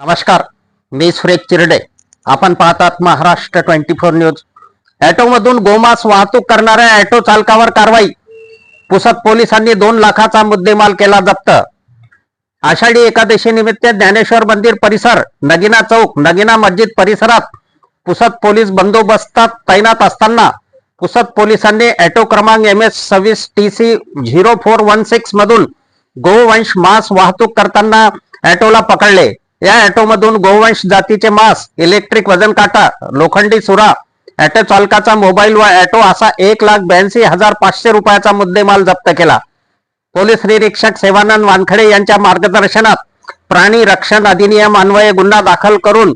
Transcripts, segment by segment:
नमस्कार मी सुरेश चिरडे. आपण पाहतात महाराष्ट्र ट्वेंटी फोर न्यूज. ऑटोमधून गोमास वाहतूक करणाऱ्या ऑटो चालकावर कारवाई. पुसद पोलिसांनी दोन लाखाचा मुद्देमाल केला जप्त. आषाढी एकादशी निमित्त ज्ञानेश्वर मंदिर परिसर नगिना चौक नगिना मस्जिद परिसरात पुसद पोलीस बंदोबस्तात तैनात असताना पुसद पोलिसांनी ॲटो क्रमांक एम एस सव्वीस T C zero four one six मधून गोवंश मास वाहतूक करताना ॲटोला पकडले. या ऑटोमधून गोवंश जातीचे मांस इलेक्ट्रिक वजन काटा लोखंडी सुरा ऑटो चालकाचा मोबाईल व ऑटो असा एक लाख ब्याऐंशी हजार पाचशे रुपयाचा मुद्देमाल जप्त केला. पोलीस निरीक्षक सेवानंद वानखडे यांच्या मार्गदर्शनात प्राणी रक्षण अधिनियम अन्वये गुन्हा दाखल करून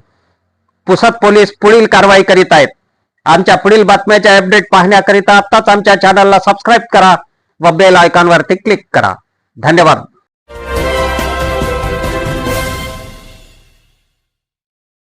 पुसद पोलीस पुढील कारवाई करीत आहेत. आमच्या पुढील बातम्याच्या अपडेट पाहण्याकरिता आताच आमच्या चॅनलला सबस्क्राईब करा व बेल आयकॉनवरती क्लिक करा. धन्यवाद.